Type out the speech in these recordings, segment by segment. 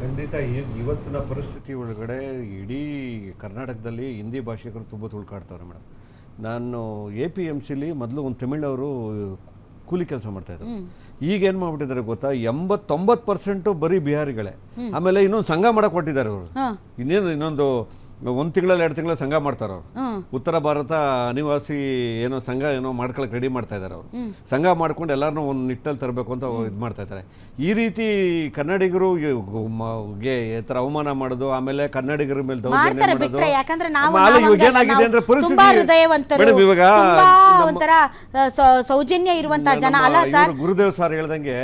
ಖಂಡಿತ ಈಗ ಇವತ್ತಿನ ಪರಿಸ್ಥಿತಿ ಒಳಗಡೆ ಇಡೀ ಕರ್ನಾಟಕದಲ್ಲಿ ಹಿಂದಿ ಭಾಷಿಕರು ತುಂಬ ತುಳ್ಕಾಡ್ತಾರೆ ಮೇಡಮ್. ನಾನು ಎ ಪಿ ಎಂ ಸಿಲಿ ಮೊದಲು ಒಂದು ತಮಿಳವರು ಕೂಲಿ ಕೆಲಸ ಮಾಡ್ತಾ ಇದ್ದರು ಈಗ ಏನು ಮಾಡ್ಬಿಟ್ಟಿದ್ದಾರೆ ಗೊತ್ತಾ? ಎಂಬತ್ತೊಂಬತ್ತು ಪರ್ಸೆಂಟು ಬರೀ ಬಿಹಾರಿಗಳೇ. ಆಮೇಲೆ ಇನ್ನೊಂದು ಸಂಘ ಮಾಡಕ್ಕೆ ಕೊಟ್ಟಿದ್ದಾರೆ ಅವರು. ಇನ್ನೇನು ಇನ್ನೊಂದು ಒಂದು ತಿಂಗಳಲ್ಲಿ ಎರಡು ತಿಂಗಳ ಸಂಘ ಮಾಡ್ತಾರೆ ಅವರು. ಉತ್ತರ ಭಾರತ ಅನಿವಾಸಿ ಏನೋ ಸಂಘ ಏನೋ ಮಾಡ್ಕೊಳಕ್ ರೆಡಿ ಮಾಡ್ತಾ ಇದ್ದಾರೆ ಅವರು. ಸಂಘ ಮಾಡ್ಕೊಂಡು ಎಲ್ಲರನ್ನೂ ಒಂದು ನಿಟ್ಟಲ್ಲಿ ತರಬೇಕು ಅಂತ ಇದು ಮಾಡ್ತಾ ಇದ್ದಾರೆ ಈ ರೀತಿ ಕನ್ನಡಿಗರು ಈ ಥರ ಅವಮಾನ ಮಾಡೋದು ಆಮೇಲೆ ಕನ್ನಡಿಗರ ಮೇಲೆ ದೌರ್ಜನ್ಯ ಮಾಡೋದು ಇವಾಗ ಏನಾಗಿದೆ ಅಂದ್ರೆ ಪರಿಸ್ಥಿತಿ ಸೌಜನ್ಯ ಇರುವಂತ ಜನ ಅಲ್ಲ ಸರ್. ಗುರುದೇವ್ ಸರ್ ಹೇಳ್ದಂಗೆ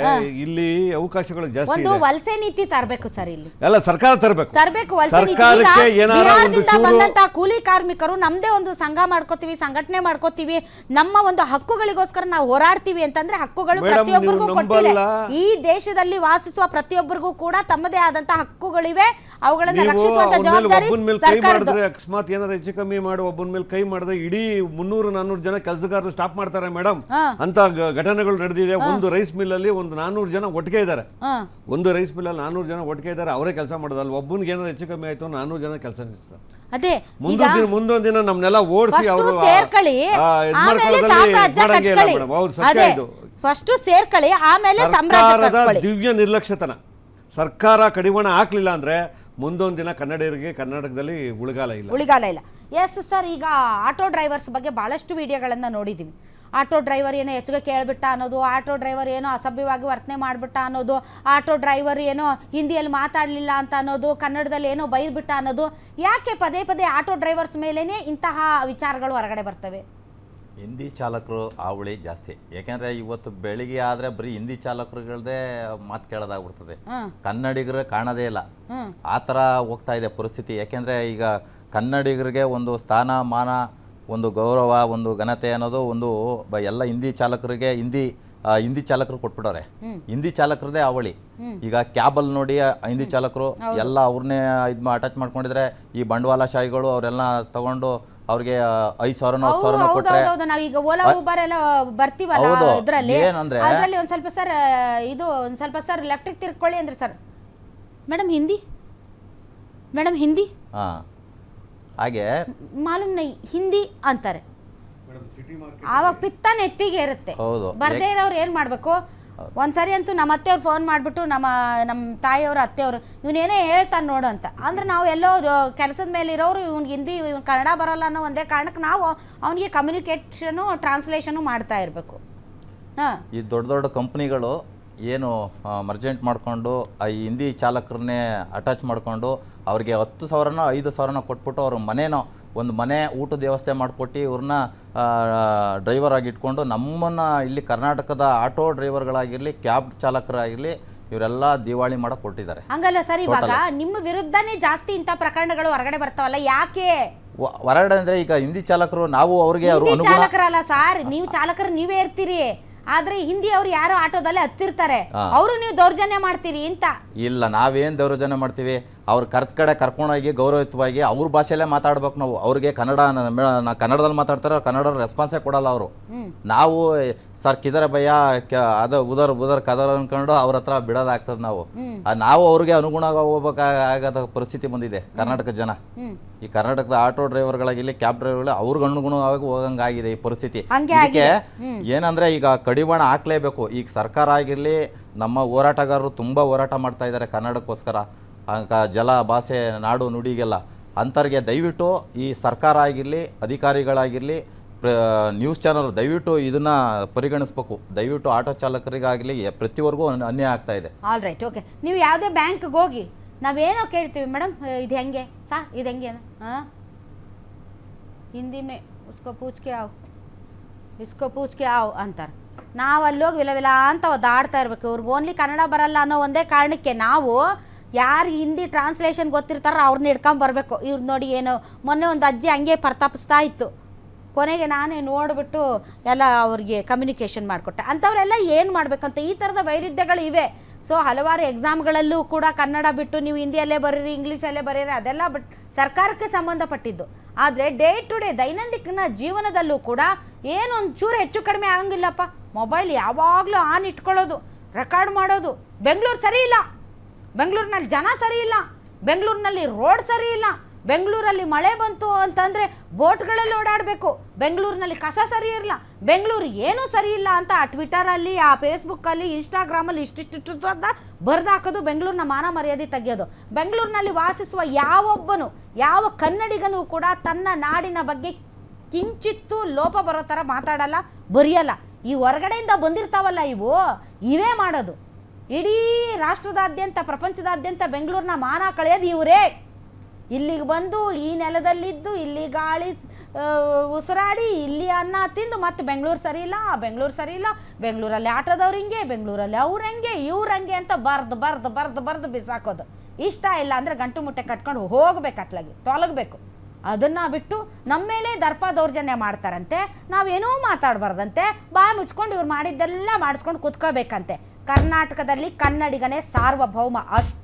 ಇಲ್ಲಿ ಅವಕಾಶಗಳು ಜಾಸ್ತಿ ವಲಸೆ ನೀತಿ ತರಬೇಕು ಸರ್ ಇಲ್ಲಿ. ಅಲ್ಲ ಸರ್ಕಾರ ತರಬೇಕು. ತರಬೇಕು ಸರ್ಕಾರಕ್ಕೆ ಏನಾರ ಬಿಹಾರದಿಂದ ಬಂದಂತ ಕೂಲಿ ಕಾರ್ಮಿಕರು ನಮ್ದೇ ಒಂದು ಸಂಘ ಮಾಡ್ಕೋತೀವಿ ಸಂಘಟನೆ ಮಾಡ್ಕೋತೀವಿ ನಮ್ಮ ಒಂದು ಹಕ್ಕುಗಳಿಗೋಸ್ಕರ ನಾವು ಹೋರಾಡ್ತೀವಿ ಅಂತಂದ್ರೆ ಹಕ್ಕುಗಳು ಪ್ರತಿಯೊಬ್ಬರಿಗೂ ಕೊಟ್ಟಿಲ್ಲ ಈ ದೇಶದಲ್ಲಿ ವಾಸಿಸುವ ಪ್ರತಿಯೊಬ್ಬರಿಗೂ ಕೂಡ ತಮ್ಮದೇ ಆದಂತ ಹಕ್ಕುಗಳಿವೆ. ಅವುಗಳನ್ನ ರಕ್ಷಿಸುವಂತ ಜವಾಬ್ದಾರಿ ಸರ್ಕಾರದ ಅಕಸ್ಮಾತ್ ಏನಾರ ಹೆಚ್ಚು ಕಮ್ಮಿ ಮಾಡಿ ಒಬ್ಬನ ಮೇಲೆ ಕೈ ಮಾಡಿದ್ರೆ ಇಡೀ ಮುನ್ನೂರು ನಾನ್ನೂರು ಜನ ಕೆಲಸಗಾರರು ಸ್ಟಾಪ್ ಮಾಡ್ತಾರೆ ಮೇಡಮ್. ಅಂತ ಘಟನೆಗಳು ನಡೆದಿದೆ. ಒಂದು ರೈಸ್ ಮಿಲ್ ಅಲ್ಲಿ ಒಂದು ನಾನ್ನೂರು ಜನ ಒಟ್ಟಿಗೆ ಇದ್ದಾರೆ. ಒಂದು ರೈಸ್ ಮಿಲ್ ಅಲ್ಲಿ ನಾನ್ನೂರು ಜನ ಒಟ್ಟಿಗೆ ಇದ್ದಾರೆ. ಅವರೇ ಕೆಲಸ ಮಾಡೋದಲ್ಲ. ಒಬ್ಬನಿಗೆ ಏನಾರ ಹೆಚ್ಚು ಕಮ್ಮಿ ಆಯ್ತು ನಾನ್ನೂರು ಜನ ಕೆಲಸ ನಿಲ್ಲಿಸ್ತಾರೆ ಅದೇ ಮುಂದೊಂದು ದಿನ ಮುಂದೊಂದು ದಿನ ನಮ್ನೆಲ್ಲ ಓಡಿಸಿ ಅವರು ಸೇರ್ಕೊಳ್ಳಿ ಆಮೇಲೆ ಸಾಮ್ರಾಜ್ಯ ಕಟ್ಕೊಳ್ಳಿ. ಅದೇ ಫಸ್ಟ್ ಸೇರ್ಕೊಳ್ಳಿ ಆಮೇಲೆ ಸಾಮ್ರಾಜ್ಯ ಕಟ್ಕೊಳ್ಳಿ. ದಿವ್ಯ ನಿರ್ಲಕ್ಷ್ಯತನ. ಸರ್ಕಾರ ಕಡಿವಾಣ ಹಾಕ್ಲಿಲ್ಲ ಅಂದ್ರೆ ಮುಂದೊಂದು ದಿನ ಕನ್ನಡಿಗರಿಗೆ ಕರ್ನಾಟಕದಲ್ಲಿ ಉಳಿಗಾಲ ಇಲ್ಲ. ಉಳಿಗಾಲ ಇಲ್ಲ. ಎಸ್ ಸರ್ ಈಗ ಆಟೋ ಡ್ರೈವರ್ಸ್ ಬಗ್ಗೆ ಬಹಳಷ್ಟು ವಿಡಿಯೋಗಳನ್ನ ನೋಡಿದ್ದೀವಿ ಆಟೋ ಡ್ರೈವರ್ ಏನೋ ಹೆಚ್ಚಿಗೆ ಕೇಳಿಬಿಟ್ಟ ಅನ್ನೋದು ಆಟೋ ಡ್ರೈವರ್ ಏನೋ ಅಸಭ್ಯವಾಗಿ ವರ್ತನೆ ಮಾಡಿಬಿಟ್ಟ ಅನ್ನೋದು ಆಟೋ ಡ್ರೈವರ್ ಏನೋ ಹಿಂದಿಯಲ್ಲಿ ಮಾತಾಡಲಿಲ್ಲ ಅಂತ ಅನ್ನೋದು ಕನ್ನಡದಲ್ಲಿ ಏನೋ ಬೈದ್ಬಿಟ್ಟ ಅನ್ನೋದು ಯಾಕೆ ಪದೇ ಪದೇ ಆಟೋ ಡ್ರೈವರ್ಸ್ ಮೇಲೇ ಇಂತಹ ವಿಚಾರಗಳು ಹೊರಗಡೆ ಬರ್ತವೆ? ಹಿಂದಿ ಚಾಲಕರು ಹಾವಳಿ ಜಾಸ್ತಿ. ಯಾಕೆಂದರೆ ಇವತ್ತು ಬೆಳಿಗ್ಗೆ ಆದರೆ ಬರೀ ಹಿಂದಿ ಚಾಲಕರುಗಳದೇ ಮಾತು ಕೇಳೋದಾಗ್ಬಿಡ್ತದೆ. ಕನ್ನಡಿಗರು ಕಾಣೋದೇ ಇಲ್ಲ. ಆ ಥರ ಹೋಗ್ತಾ ಇದೆ ಪರಿಸ್ಥಿತಿ. ಯಾಕೆಂದರೆ ಈಗ ಕನ್ನಡಿಗರಿಗೆ ಒಂದು ಸ್ಥಾನ ಮಾನ ಒಂದು ಗೌರವ ಒಂದು ಘನತೆ ಅನ್ನೋದು ಒಂದು ಬ- ಎಲ್ಲ ಹಿಂದಿ ಚಾಲಕರಿಗೆ ಹಿಂದಿ ಆ, ಹಿಂದಿ ಚಾಲಕರು ಕೊಟ್ಬಿಟ್ಟವ್ರೆ ಹಿಂದಿ ಚಾಲಕರದೇ ಅವಳಿ. ಈಗ ಕ್ಯಾಬಲ್ಲಿ ನೋಡಿ ಆ ಹಿಂದಿ ಚಾಲಕರು ಎಲ್ಲ ಅವ್ರನ್ನೇ ಇದು ಅಟ್ಯಾಚ್ ಮಾಡ್ಕೊಂಡಿದ್ರೆ ಈ ಬಂಡವಾಳ ಶಾಹಿಗಳು ಅವರೆಲ್ಲ ತಗೊಂಡು ಅವ್ರಿಗೆ ಐದು ಸಾವಿರ ಹತ್ತು ಸಾವಿರನೋ ಹೌದು ಕೊಟ್ಟರೆ ಹೌದು ನಾವೀಗ ಓಲಾ ಊಬರ್ ಎಲ್ಲ ಬರ್ತೀವಲ್ಲ ಹೌದು. ಇದ್ರಲ್ಲಿ? ಏನಂದ್ರೆ- ಅದ್ರಲ್ಲಿ ಒಂದ್ ಸ್ವಲ್ಪ ಸರ್ ಇದು ಒಂದ್ ಸ್ವಲ್ಪ ಸರ್ ಲೆಫ್ಟಿಗೆ ತಿರ್ಕೊಳ್ಳಿ ಅಂದ್ರೆ sir madam Hindi? Madam Hindi? ಹಾಂ. ಹಾಗೆ ಮಾಲೂಮ್ ನೈ ಹಿಂದಿ ಅಂತಾರೆ. ಆವಾಗ ಪಿತ್ತ ನೆತ್ತಿಗೆ ಇರುತ್ತೆ ಹೌದು. ಬರ್ದೇ ಇರೋರು ಏನ್ ಮಾಡ್ಬೇಕು? ಒಂದ್ಸರಿ ಅಂತೂ ನಮ್ಮ ಅತ್ತೆಯವ್ರು ಫೋನ್ ಮಾಡ್ಬಿಟ್ಟು ನಮ್ಮ ನಮ್ಮ ತಾಯಿಯವರು ಅತ್ತೆಯವರು ಇವನೇನೇ ಹೇಳ್ತಾನೆ ನೋಡು ಅಂತ. ಅಂದ್ರೆ ನಾವು ಎಲ್ಲೋ ಕೆಲಸದ ಮೇಲೆ ಇರೋರು ಇವ್ನಿಗೆ ಹಿಂದಿ ಇವ್ನ್ ಕನ್ನಡ ಬರಲ್ಲ ಅನ್ನೋ ಒಂದೇ ಕಾರಣಕ್ಕೆ ನಾವು ಅವನಿಗೆ ಕಮ್ಯುನಿಕೇಷನು ಟ್ರಾನ್ಸ್ಲೇಷನು ಮಾಡ್ತಾ ಇರಬೇಕು. ಹಾ. ಈ ದೊಡ್ಡ ದೊಡ್ಡ ಕಂಪ್ನಿಗಳು ಏನು ಮರ್ಜೆಂಟ್ ಮಾಡಿಕೊಂಡು ಆ ಹಿಂದಿ ಚಾಲಕರನ್ನೇ ಅಟ್ಯಾಚ್ ಮಾಡಿಕೊಂಡು ಅವ್ರಿಗೆ ಹತ್ತು ಸಾವಿರನೋ ಐದು ಸಾವಿರನೋ ಕೊಟ್ಬಿಟ್ಟು ಅವ್ರ ಮನೇನೋ ಒಂದು ಮನೆ ಊಟದ ವ್ಯವಸ್ಥೆ ಮಾಡಿಕೊಟ್ಟು ಇವ್ರನ್ನ ಡ್ರೈವರ್ ಆಗಿಟ್ಕೊಂಡು ನಮ್ಮನ್ನು ಇಲ್ಲಿ ಕರ್ನಾಟಕದ ಆಟೋ ಡ್ರೈವರ್ಗಳಾಗಿರಲಿ ಕ್ಯಾಬ್ ಚಾಲಕರಾಗಿರಲಿ ಇವರೆಲ್ಲ ದಿವಾಳಿ ಮಾಡಕ್ ಕೊಟ್ಟಿದ್ದಾರೆ. ಹಂಗಲ್ಲ ಸರ್ ಇವಾಗ ನಿಮ್ಮ ವಿರುದ್ಧನೇ ಜಾಸ್ತಿ ಇಂಥ ಪ್ರಕರಣಗಳು ಹೊರಗಡೆ ಬರ್ತಾವಲ್ಲ ಯಾಕೆ? ಹೊರಗಡೆ ಅಂದ್ರೆ ಈಗ ಹಿಂದಿ ಚಾಲಕರು ನಾವು ಅವ್ರಿಗೆ ಅನುಗುಣ ಚಾಲಕರಲ್ಲ ಸರ್ ನೀವು ಚಾಲಕರು ನೀವೇ ಇರ್ತೀರಿ. ಆದ್ರೆ ಹಿಂದಿ ಅವ್ರು ಯಾರೋ ಆಟೋದಲ್ಲಿ ಹತ್ತಿರ್ತಾರೆ. ಅವರು ನೀವು ದೌರ್ಜನ್ಯ ಮಾಡ್ತೀರಿ ಅಂತ. ಇಲ್ಲ ನಾವೇನ್ ದೌರ್ಜನ್ಯ ಮಾಡ್ತೀವಿ? ಅವ್ರು ಕರ್ತ್ ಕಡೆ ಕರ್ಕೊಂಡೋಗಿ ಗೌರವಯುತವಾಗಿ ಅವ್ರ ಭಾಷೆಯಲ್ಲೇ ಮಾತಾಡ್ಬೇಕು ನಾವು. ಅವ್ರಿಗೆ ಕನ್ನಡ ಕನ್ನಡದಲ್ಲಿ ಮಾತಾಡ್ತಾರೆ ಕನ್ನಡ ರೆಸ್ಪಾನ್ಸೇ ಕೊಡಲ್ಲ ಅವರು. ನಾವು ಸರ್ ಕಿದರೆ ಭಯ ಅದ ಉದರ್ ಉದರ್ ಕದರ್ ಅನ್ಕೊಂಡು ಅವ್ರ ಹತ್ರ ಬಿಡೋದಾಗ್ತದೆ ನಾವು. ನಾವು ಅವ್ರಿಗೆ ಅನುಗುಣವಾಗಿ ಹೋಗ್ಬೇಕಾಗದ ಪರಿಸ್ಥಿತಿ ಬಂದಿದೆ ಕರ್ನಾಟಕ ಜನ. ಈ ಕರ್ನಾಟಕದ ಆಟೋ ಡ್ರೈವರ್ಗಳಾಗಿರ್ಲಿ ಕ್ಯಾಬ್ ಡ್ರೈವರ್ಗಳು ಅವ್ರಿಗೆ ಅನುಗುಣವಾಗಿ ಹೋಗಂಗಾಗಿದೆ ಈ ಪರಿಸ್ಥಿತಿ. ಹಂಗೆ ಇದಕ್ಕೆ ಏನಂದ್ರೆ ಈಗ ಕಡಿವಾಣ ಹಾಕ್ಲೇಬೇಕು. ಈಗ ಸರ್ಕಾರ ಆಗಿರಲಿ ನಮ್ಮ ಹೋರಾಟಗಾರರು ತುಂಬಾ ಹೋರಾಟ ಮಾಡ್ತಾ ಇದ್ದಾರೆ ಕನ್ನಡಕ್ಕೋಸ್ಕರ. ಜಲ ಭಾಷೆ ನಾಡು ನುಡಿಗೆಲ್ಲ ಅಂಥವ್ರಿಗೆ ದಯವಿಟ್ಟು ಈ ಸರ್ಕಾರ ಆಗಿರಲಿ, ಅಧಿಕಾರಿಗಳಾಗಿರಲಿ, ಪ್ರ, ನ್ಯೂಸ್ ಚಾನಲ್ ದಯವಿಟ್ಟು ಇದನ್ನ ಪರಿಗಣಿಸ್ಬೇಕು. ದಯವಿಟ್ಟು ಆಟೋ ಚಾಲಕರಿಗಾಗಲಿ ಪ್ರತಿವರೆಗೂ ಅನ್ಯಾಯ ಆಗ್ತಾ ಇದೆ. ಆಲ್ ರೈಟ್ ಓಕೆ ನೀವು ಯಾವುದೇ ಬ್ಯಾಂಕ್ಗೆ ಹೋಗಿ, ನಾವೇನೋ ಕೇಳ್ತೀವಿ, ಮೇಡಮ್ ಇದು ಹೆಂಗೆ? ಸಾ, ಇದು ಹೆಂಗೆ ಹಾಂ? ಹಿಂದಿ ಮೇ, ಉಸ್ಕೋ ಪೂಚ್ಕೆ ಆವ್. ಇಸ್ಕೋ ಪೂಚ್ಕೆ ಆವ್ ಅಂತಾರೆ. ನಾವು ಅಲ್ಲೋಗಿ ಹೋಗಿ ವಿಲ ಅಂತ ಒದ್ದಾಡ್ತಾ ಇರ್ಬೇಕು. ಇವ್ರಿಗೆ ಓನ್ಲಿ ಕನ್ನಡ ಬರಲ್ಲ ಅನ್ನೋ ಒಂದೇ ಕಾರಣಕ್ಕೆ ನಾವು ಯಾರು ಹಿಂದಿ ಟ್ರಾನ್ಸ್ಲೇಷನ್ ಗೊತ್ತಿರ್ತಾರೋ ಅವ್ರನ್ನ ಹಿಡ್ಕೊಂಡ್ ಬರಬೇಕು. ಇವ್ರು ನೋಡಿ ಏನು, ಮೊನ್ನೆ ಒಂದು ಅಜ್ಜಿ ಹಂಗೆ ಪರ್ತಾಪಿಸ್ತಾ ಇತ್ತು. ಕೊನೆಗೆ ನಾನೇ ನೋಡಿಬಿಟ್ಟು ಎಲ್ಲ ಅವ್ರಿಗೆ ಕಮ್ಯುನಿಕೇಷನ್ ಮಾಡಿಕೊಟ್ಟೆ. ಅಂಥವರೆಲ್ಲ ಏನು ಮಾಡಬೇಕಂತ, ಈ ಥರದ ವೈರುಧ್ಯಗಳು ಇವೆ. ಸೊ ಹಲವಾರು ಎಕ್ಸಾಮ್ಗಳಲ್ಲೂ ಕೂಡ ಕನ್ನಡ ಬಿಟ್ಟು ನೀವು ಹಿಂದಿಯಲ್ಲೇ ಬರೀರಿ, ಇಂಗ್ಲೀಷಲ್ಲೇ ಬರೀರಿ, ಅದೆಲ್ಲ ಬಟ್ ಸರ್ಕಾರಕ್ಕೆ ಸಂಬಂಧಪಟ್ಟಿದ್ದು. ಆದರೆ ಡೇ ಟು ಡೇ ದೈನಂದಿನ ಜೀವನದಲ್ಲೂ ಕೂಡ ಏನು ಒಂದು ಚೂರು ಹೆಚ್ಚು ಕಡಿಮೆ ಆಗಂಗಿಲ್ಲಪ್ಪ. ಮೊಬೈಲ್ ಯಾವಾಗಲೂ ಆನ್ ಇಟ್ಕೊಳ್ಳೋದು ರೆಕಾರ್ಡ್ ಮಾಡೋದು. ಬೆಂಗಳೂರು ಸರಿ ಇಲ್ಲ. ಬೆಂಗಳೂರಿನಲ್ಲಿ ಜನ ಸರಿ ಇಲ್ಲ, ಬೆಂಗಳೂರಿನಲ್ಲಿ ರೋಡ್ ಸರಿ ಇಲ್ಲ, ಬೆಂಗಳೂರಲ್ಲಿ ಮಳೆ ಬಂತು ಅಂತಂದರೆ ಬೋಟ್ಗಳಲ್ಲಿ ಓಡಾಡಬೇಕು, ಬೆಂಗಳೂರಿನಲ್ಲಿ ಕಸ ಸರಿ ಇರಲ್ಲ ಬೆಂಗಳೂರು ಏನೂ ಸರಿ ಇಲ್ಲ ಅಂತ ಆ ಟ್ವಿಟರಲ್ಲಿ, ಆ ಫೇಸ್ಬುಕ್ಕಲ್ಲಿ, ಇನ್ಸ್ಟಾಗ್ರಾಮಲ್ಲಿ ಇಷ್ಟಿಷ್ಟು ಅಂತ ಬರ್ದಾಕೋದು ಬೆಂಗಳೂರಿನ ಮಾನ ಮರ್ಯಾದೆ ತೆಗೆಯೋದು. ಬೆಂಗಳೂರಿನಲ್ಲಿ ವಾಸಿಸುವ ಯಾವೊಬ್ಬನು, ಯಾವ ಕನ್ನಡಿಗನೂ ಕೂಡ ತನ್ನ ನಾಡಿನ ಬಗ್ಗೆ ಕಿಂಚಿತ್ತೂ ಲೋಪ ಬರೋ ಥರ ಮಾತಾಡಲ್ಲ, ಬರೆಯಲ್ಲ. ಈ ಹೊರಗಡೆಯಿಂದ ಬಂದಿರ್ತಾವಲ್ಲ ಇವು, ಇವೇ ಮಾಡೋದು. ಇಡೀ ರಾಷ್ಟ್ರದಾದ್ಯಂತ, ಪ್ರಪಂಚದಾದ್ಯಂತ ಬೆಂಗಳೂರಿನ ಮಾನ ಕಳೆಯೋದು ಇವರೇ. ಇಲ್ಲಿಗೆ ಬಂದು ಈ ನೆಲದಲ್ಲಿದ್ದು, ಇಲ್ಲಿ ಗಾಳಿ ಉಸಿರಾಡಿ, ಇಲ್ಲಿ ಅನ್ನ ತಿಂದು ಮತ್ತೆ ಬೆಂಗಳೂರು ಸರಿ ಇಲ್ಲ, ಬೆಂಗಳೂರು ಸರಿ ಇಲ್ಲ, ಬೆಂಗಳೂರಲ್ಲಿ ಆಟೋದವ್ರು ಹಿಂಗೆ, ಬೆಂಗಳೂರಲ್ಲಿ ಅವ್ರು ಹಂಗೆ, ಇವ್ರು ಹಂಗೆ ಅಂತ ಬರ್ದು ಬರ್ದು ಬರ್ದು ಬರ್ದು ಬಿಸಾಕೋದು. ಇಷ್ಟ ಇಲ್ಲ ಅಂದರೆ ಗಂಟು ಮುಟ್ಟೆ ಕಟ್ಕೊಂಡು ಹೋಗ್ಬೇಕು ಅತ್ಲಾಗಿ, ತೊಲಗಬೇಕು. ಅದನ್ನು ಬಿಟ್ಟು ನಮ್ಮ ಮೇಲೆ ದರ್ಪ ದೌರ್ಜನ್ಯ ಮಾಡ್ತಾರಂತೆ ನಾವೇನೂ ಮಾತಾಡಬಾರ್ದಂತೆ, ಬಾಯಿ ಮುಚ್ಕೊಂಡು ಇವ್ರು ಮಾಡಿದ್ದೆಲ್ಲ ಮಾಡಿಸ್ಕೊಂಡು ಕುತ್ಕೋಬೇಕಂತೆ. ಕರ್ನಾಟಕದಲ್ಲಿ ಕನ್ನಡಿಗನೇ ಸಾರ್ವಭೌಮ ಅಷ್ಟು.